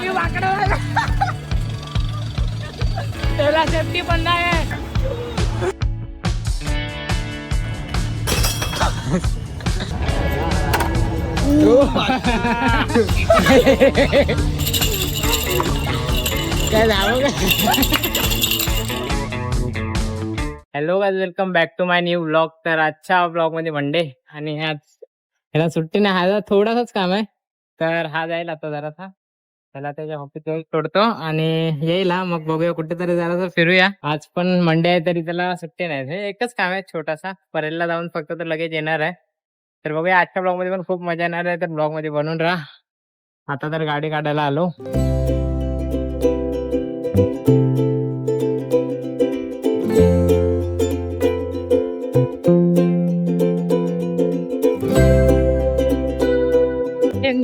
मी वाकडा झाला. त्याला सेफ्टी पण नाही आहे. काय झालं hello guys welcome back to my new blog तर आजच्या ब्लॉगमध्ये मंडे आणि आज ह्याला सुट्टी नाही हा जरा थोडासाच काम आहे. तर हा जाईल आता जरासा. त्याला त्याच्या ऑफिस सोडतो आणि येईल हा. मग बघूया कुठेतरी जरा फिरूया. आज पण मंडे आहे तरी त्याला सुट्टी नाही. हे एकच काम आहे छोटासा. परेलला जाऊन फक्त तो लगेच येणार आहे. तर बघूया आजच्या ब्लॉगमध्ये पण खूप मजा येणार आहे. तर ब्लॉगमध्ये बनून राहा. आता तर गाडी काढायला आलो.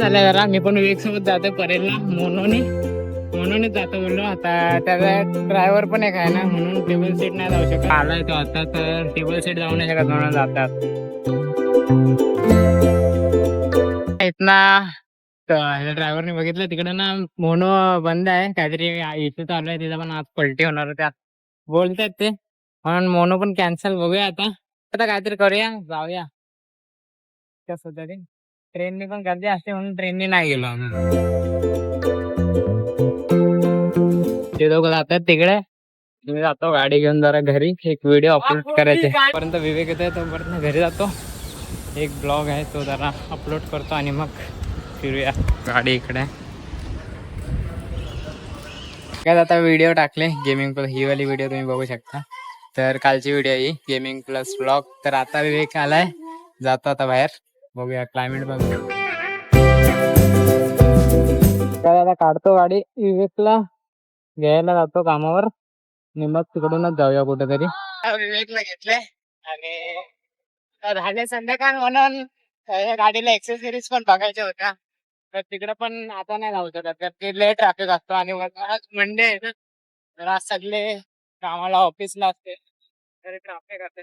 झालं जरा. मी पण विवेक सोबत जातो परेलला मोनोने मोनोने जातो म्हणलो. आता त्याचा ड्रायव्हर पण एक आहे ना म्हणून टेबल सीट नाही जाऊ शकत. आलाय तो आता तर टेबल सीट जाऊ नाही शकत म्हणून जातात. इथना ड्रायव्हरने बघितलं तिकडे ना मोनो बंद आहे. काहीतरी इथे चालू आहे तिथं पण आज पलटी होणार त्यात बोलतात ते. म्हणून मोनो पण कॅन्सल बघूया आता. आता काहीतरी करूया जाऊया. कसं तरी ट्रेनने पण गर्दी असते म्हणून ट्रेनने नाही गेलो आम्ही. ते दोघं जातात तिकडे. मी जातो गाडी घेऊन जरा घरी. एक व्हिडिओ अपलोड करायचे. पर्यंत विवेक येतोय तोपर्यंत घरी जातो. एक ब्लॉग आहे तो जरा अपलोड करतो आणि मग फिरूया. गाडी इकडे. काय आता व्हिडिओ टाकले. गेमिंग प्लस ही वाली व्हिडिओ तुम्ही बघू शकता. तर कालची व्हिडिओ ही. गेमिंग प्लस ब्लॉग तर आता विवेक आलाय. जातो आता बाहेर. बघूया क्लायमेट बघूया आता काढतो गाडी. विवेकला घ्यायला जातो कामावर. आणि मग तिकडूनच जाऊया कुठेतरी. विवेकला घेतले आणि झाले संध्याकाळ म्हणून गाडीला एक्सेसरीज पण बघायच्या होत्या. तर तिकडे पण आता नाही जाऊ शकत कारण की लेट ट्रॅफिक असतो आणि मग आज मंडे आहे ना, तर आज सगळे कामाला ऑफिसला असते. तर ट्रॅफिक असते.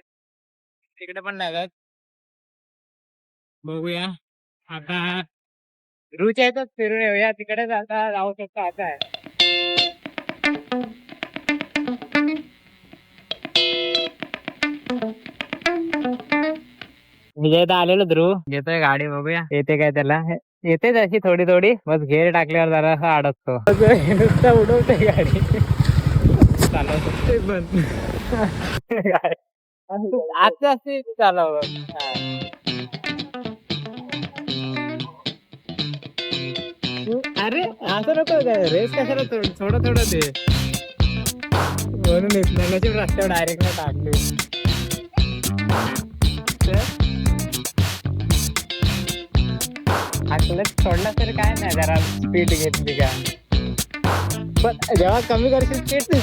तिकडे पण नाही जात. बघूया. आता रुच्या येतात फिरून येऊया. तिकडे आता जाऊ शकतो आता आहे. विजय तर आलेलो ध्रुव. घेतोय गाडी बघूया. येते काय त्याला? येते तशी थोडी थोडी बस घेर टाकल्यावर जरा अडकतो. नुसतं उडवते गाडी. चालवतो बंद आता असते चालव. असं नको रेस कशाला थोडं थोडं ते म्हणून इथल्या रस्त्यावर डायरेक्ट टाकले क्लच सोडला तर काय नाही जरा स्पीड घेतली का. पण जेव्हा कमी करशील स्पीड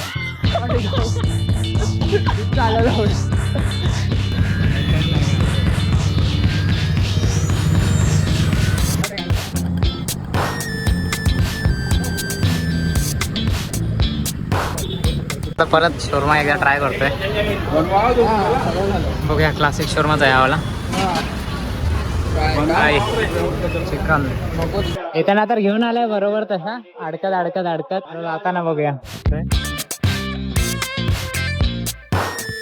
आता परत शोरमा एकदा ट्राय करतोय. बघूया क्लासिक शोरमाच आहे यावाला चिकन. येताना तर घेऊन आलाय बरोबर तसा. अडकत अडकत अडकत. आता जाताना बघूया.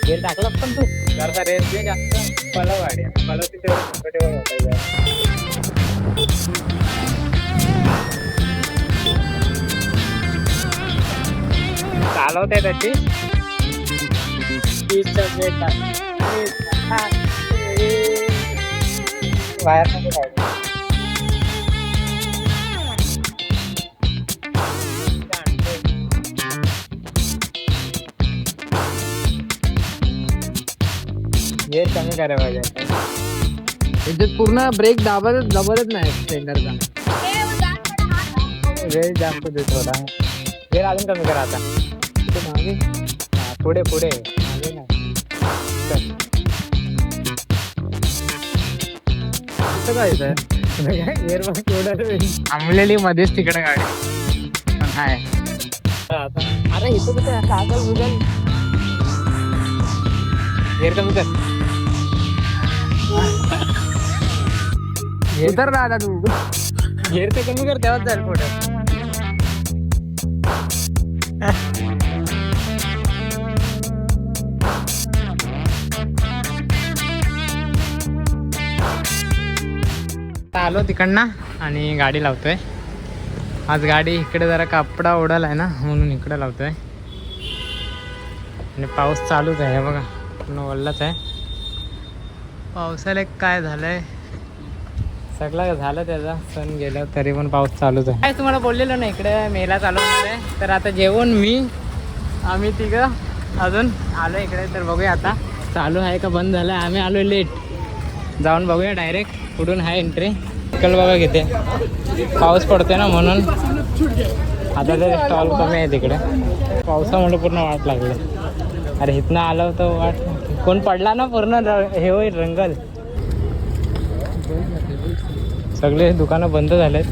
गेर टाकलं पण तू? जरा रेस जास्त. पलव गाडी पलव तिथे चालवते त्याची. बाहेर मध्ये पाहिजे गेअर कमी करायला पाहिजे याच्यात पूर्ण ब्रेक दाबतच दाबतच नाही स्प्लेंडरचा वेळ जास्त दे थोडा. गेअर अजून कमी करा आता. इथे मागे. हा, पुढे पुढे. मागे नाही. चल. गेअर बघ केवढं थांबलेली मध्येच तिकडे गाडी. पण हाय. आता. अरे इथं कुठे? कागल बुगल कमी कर उतर ना आता तू. गेअर तर कमी कर तेव्हाच जाईल पुढे. आलो तिकडनं आणि गाडी लावतोय. आज गाडी इकडे जरा कापडा ओढाल आहे ना म्हणून इकडे लावतोय. आणि पाऊस चालूच आहे बघा पूर्ण वल्लाच आहे. पावसाला काय झालंय? सगळं झालं त्याचा सण गेलं तरी पण पाऊस चालूच आहे. काय तुम्हाला बोललेलो ना इकडे मेला चालू होणार आहे. तर आता जेवण मी आम्ही तिघं अजून आलो इकडे तर बघूया आता. चालू आहे का बंद झालं आम्ही आलो लेट जाऊन बघूया डायरेक्ट कुठून आहे एंट्री कल बघा किती पाऊस पडतोय ना म्हणून. आता तर स्टॉल कमी आहे तिकडे. पावसामुळे पूर्ण वाट लागली. अरे इथनं आलं तर वाट. कोण पडला ना पूर्ण हे होईल रंगल. सगळे दुकानं बंद झालेत.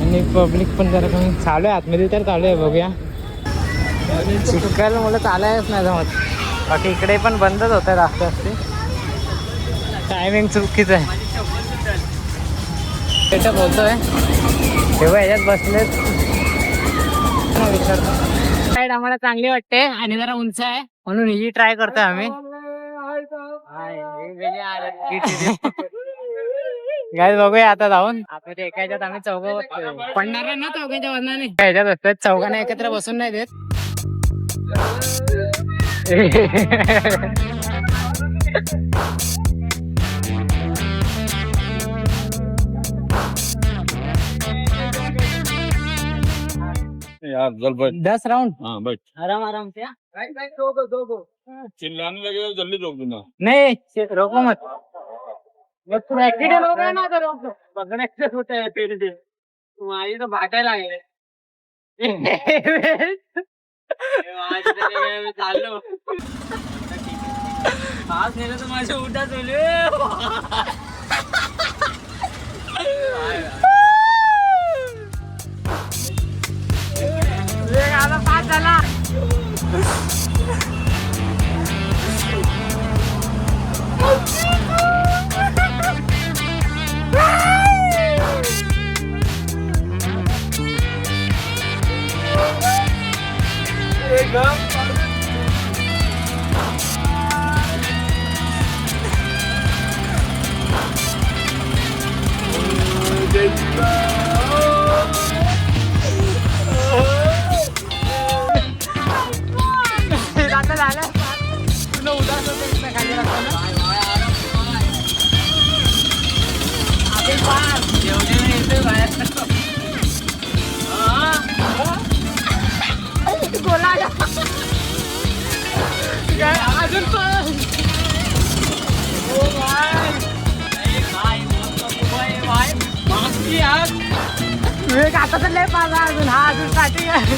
आणि पब्लिक पण जरा कमी. चालू आहे आतमध्ये तर चालू आहे बघूया. चुकायला मला चालायच नाही जमत. बाकी इकडे पण बंदच होत आहे जास्त रस्ते टायमिंग चुकीचं आहे. त्याच्या बोलतोय. तेव्हा याच्यात बसलेत. विचारतो साईड आम्हाला चांगली वाटते आणि जरा उंच आहे म्हणून ही ट्राय करतोय आम्ही. गाय बघूया आता जाऊन. आपण ते एका ह्याच्यात आम्ही चौघ पडणार आहे ना चौघांच्या वजनाने? ह्याच्यात असतात चौघांना एकत्र बसून नाही देत. यार चल बैठ. दस राउंड. हाँ बैठ. आराम आराम से चिल्लाने लगेगा जल्दी रोक दूंगा नहीं से- रोको मत. ऍक्सिडेंट हो गया ना तर रोको. बघण्याचं होत आहे पेड ते माझी तर भाटायला आहे चाललो आज नेलं तर माझ्या उठा आता आता झालं पूर्ण उदास होतं इथनं खाली. आपण. हा. गोला आला. काय, अजून पण आता तर लय पाहिला अजून हा अजून स्टार्टिंग आहे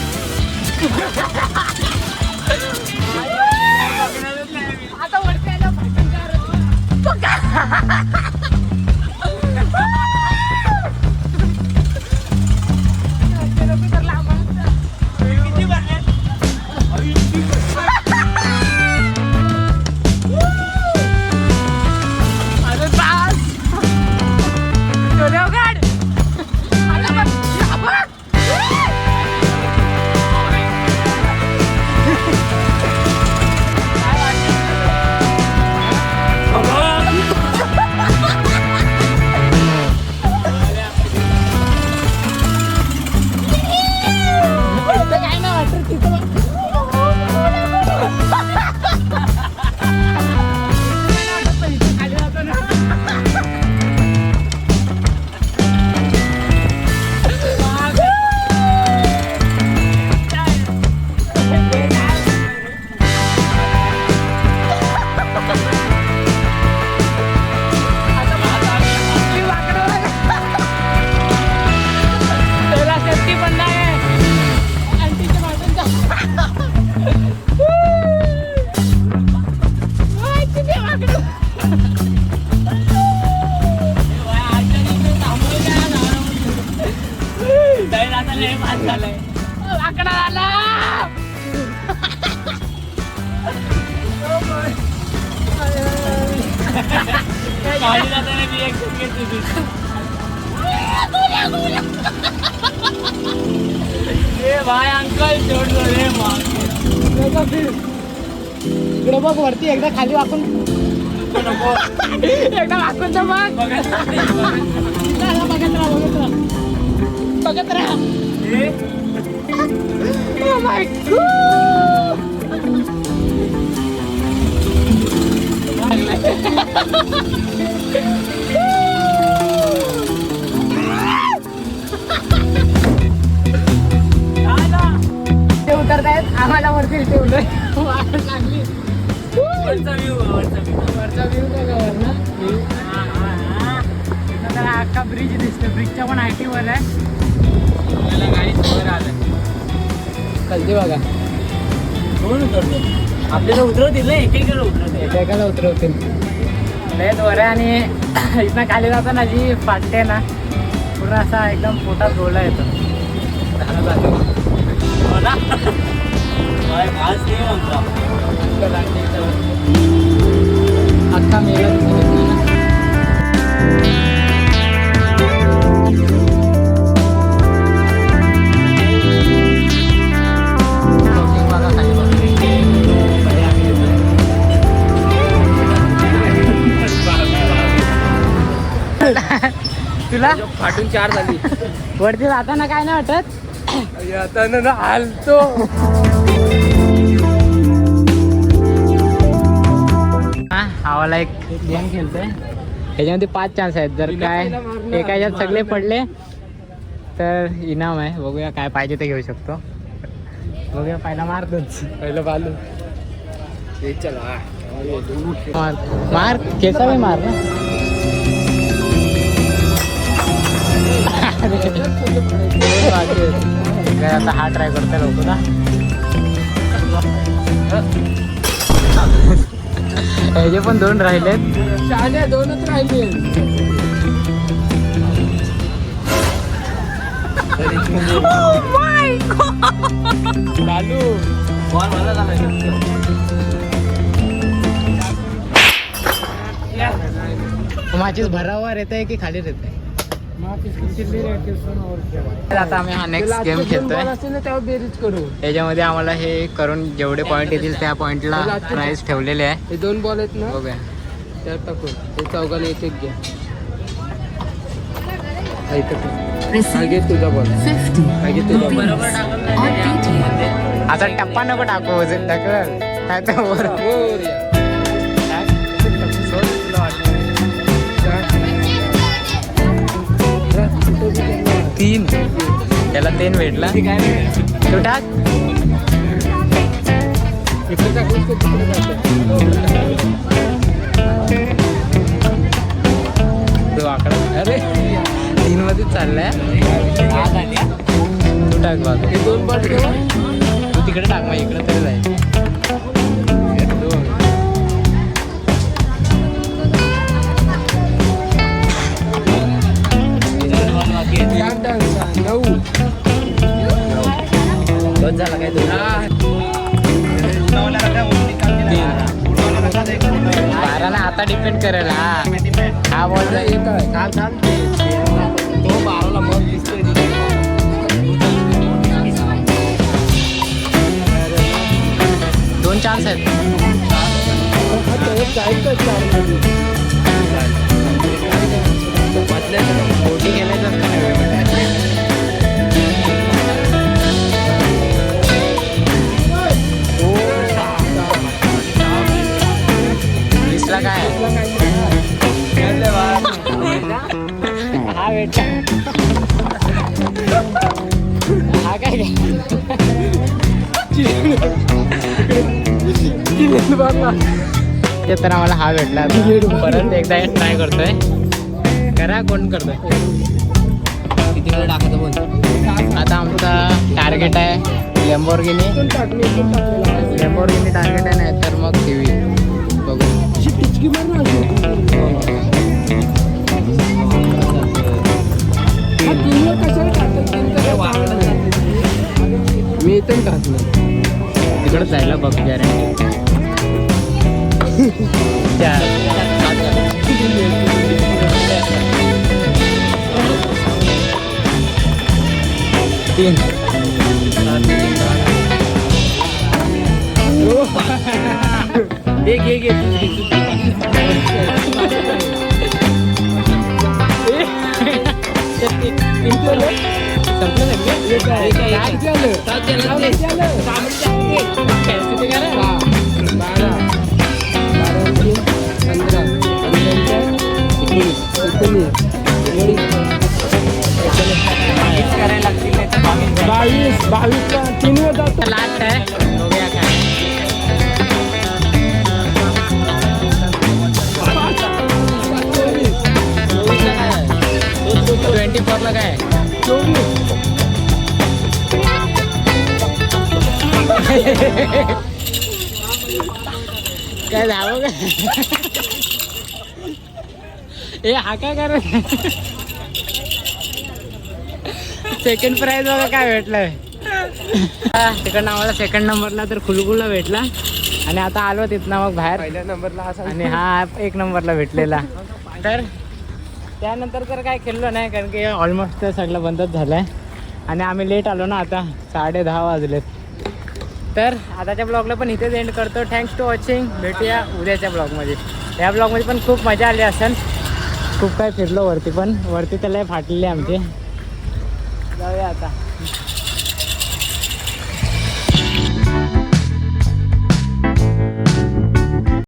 भाई अंकल जोड दो रे इकडे बघ वरती एकदा खाली वाकून एकदा वाकून तर बघ बघत राहा बघत राहा बघत राहा Oh my ते उतरतायत आम्हाला वरती ठेवलंय. वाट लागली वरचा व्ह्यू वरचा व्ह्यू बघा वरनं. इथं जरा अख्खा ब्रिज दिसतो ब्रिजच्या पण आयटी वर आहे. खालती बघा. आपल्याला उतरवतील ना एक एक उतरवतील. एकेकाला उतरवतील लय वर आहे आणि इथनं खाली जाताना जी फाटते ना पूर्ण असा एकदम पोटात गोळा येतो झालं जातं. अख्खा तुला? फाटून चार झाली. वरती जाताना काय नाही वाटत? आता ना हालतो हा आम्हाला एक गेम खेळतोय. ह्याच्यामध्ये पाच चान्स आहेत. जर काय एका ह्याच्यात सगळे पडले तर इनाम आहे. बघूया काय पाहिजे ते घेऊ शकतो. बघूया पहिला मारतोच. पहिलं बालू. चल. मार मार. केसा मार ना. आता हा ट्राय करता लोक ना ह्याचे पण दोन राहिलेत. दोनच राहिले. माझीच भरावर येत आहे की खाली येत आहे आता आम्ही हा नेक्स्ट गेम खेळतोय. बेरीज करू याच्यामध्ये आम्हाला हे करून जेवढे पॉईंट येतील त्या पॉईंटला प्राइस ठेवलेले आहे. हे दोन बॉल आहेत ना? बघूया. त्यात टाकून. हे चौघाला एक एक घ्या तुझा बॉल घे तुझा बॉल आता टप्पा नको टाकू ढकल काय तर तीन. त्याला तीन भेटला. तो टाक. तो आकडा. अरे तीन मध्ये चाललाय. तू टाक बाजू दोन बॉल तू तिकडे टाक मग इकडे तरी जायचं झाला काय बारा ना आता डिपेंड करेल हा. हा बॉल आता काल काल तो बाराला बॉल दिसतोय दोन चान्स आहेत. ते तर आम्हाला हा भेटला. परत एकदा ट्राय करतोय. करा कोण करतोय? किती वेळ टाकायचं बोल. आता आमचा टार्गेट आहे लेम्बोर्गिनी लेम्बोर्गिनी टार्गेट आहे नाही तर मग टी व्ही बघू. मी इथं टाकलं तिकडं जायला बघ गॅरंटी तीन घे घे घे संपलं सगळे? काय? एक आहे, एक काय आहे. किती आलं? सात बावीस तीन वर जातो लास्ट आहे बघूया ट्वेंटी फोरला काय काय झालं काय ए हा काय कर सेकंड प्राइज बघा काय भेटलंय. तिकडनं आम्हाला सेकंड नंबरला तर खुलगुला भेटला. आणि आता आलो तिथनं मग बाहेर. पहिल्या नंबरला हा आणि हा एक नंबरला भेटलेला. तर त्यानंतर तर काय खेळलो नाही कारण की ऑलमोस्ट सगळं बंदच झालं आहे आणि आम्ही लेट आलो ना आता साडे दहा वाजलेत. तर आताच्या ब्लॉगला पण इथेच एंड करतो. थँक्स टू वॉचिंग भेटूया उद्याच्या ब्लॉगमध्ये या ब्लॉगमध्ये पण खूप मजा आली असेल खूप काय फिरलो वरती पण. वरती तर लय फाटलेले आमचे. जाऊया आता.